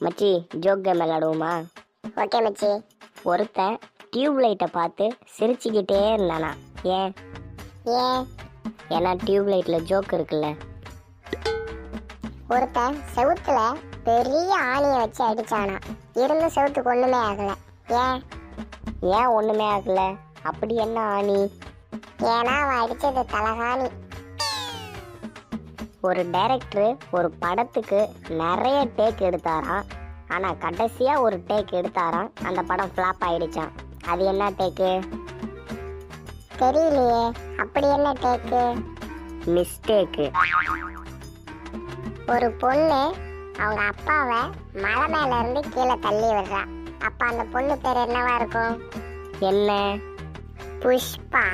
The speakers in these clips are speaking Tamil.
மச்சி ஜோக் கேம் விளாடுவோமா ஓகே மச்சி. ஒருத்தன் டியூப் லைட்டை பார்த்து சிரிச்சுக்கிட்டே இருந்தானா. ஏன்? ஏன்? ஏன்னா டியூப் லைட்டில் ஜோக் இருக்குல்ல. ஒருத்தன் செவுத்துல பெரிய ஆணியை வச்சு அடிச்சானா. இருந்து செவுத்துக்கு ஒண்ணுமே ஆகல. ஏன்? ஏன் ஒன்றுமே ஆகல? அப்படி என்ன ஆணி? ஏன்னா அவன் அடிச்சது தலகாணி. ஒரு டைரக்டர் ஒரு படத்துக்கு நிறைய டேக் எடுத்தாராம். ஆனால் கடைசியாக ஒரு டேக் எடுத்தாராம். அந்த படம் ஃப்ளாப் ஆயிடுச்சான் அது என்ன டேக்கு தெரியலையே. அப்படி என்ன டேக்கு மிஸ்டேக்கு ஒரு பொண்ணு அவங்க அப்பாவை மலை மேல இருந்து கீழே தள்ளி விடுறா. அப்ப அந்த பொண்ணு பேர் என்னவா இருக்கும்? என்ன? புஷ்பா.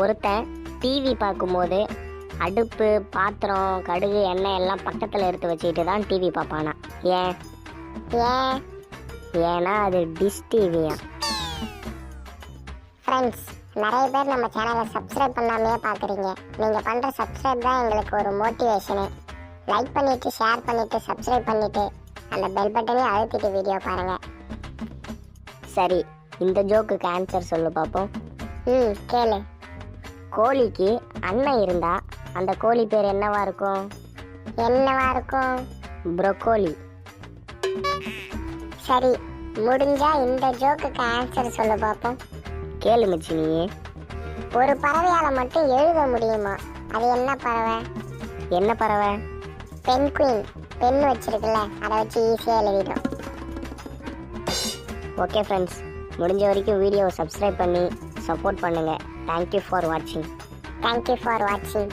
ஒருத்தன் டிவி பார்க்கும்போது அடுப்பு பாத்திரம் கடுகு எண்ணெய் எல்லாம் பக்கத்தில் எடுத்து வச்சுக்கிட்டு தான் டிவி பார்ப்பானா. ஏன்? ஏன்? ஏன்னா அது டிஷ் டிவியா ஃப்ரெண்ட்ஸ் நிறைய பேர் நம்ம சேனலை சப்ஸ்கிரைப் பண்ணாமையே பார்க்குறீங்க. நீங்கள் பண்ணுற சப்ஸ்கிரைப் தான் எங்களுக்கு ஒரு மோட்டிவேஷனு லைக் பண்ணிவிட்டு ஷேர் பண்ணிவிட்டு சப்ஸ்கிரைப் பண்ணிவிட்டு அந்த பெல் பட்டனையும் அழுத்திட்டு வீடியோ பாருங்கள் சரி இந்த ஜோக்குக்கு ஆன்சர் சொல்லு பார்ப்போம் ம் கேளு. கோழிக்கு அண்ணன் இருந்தா அந்த கோழி பேர் என்னவா இருக்கும்? என்னவா இருக்கும்? ப்ரொக்கோலி. சரி முடிஞ்சா இந்த ஜோக்குக்கு ஆன்சர் சொல்ல பார்ப்போம் கேளு மச்சி நீயே. ஒரு பறவையால் மட்டும் எழுத முடியுமா? அது என்ன பறவை? என்ன பறவை? பெண் குயின் பென் வச்சிருக்குல்ல அதை வச்சு ஈஸியாக எழுதிடும். ஓகே ஃப்ரெண்ட்ஸ் முடிஞ்ச வரைக்கும் வீடியோவை சப்ஸ்கிரைப் பண்ணி சப்போர்ட் பண்ணுங்கள் தேங்க்யூ ஃபார் வாட்சிங் தேங்க்யூ ஃபார் வாட்சிங்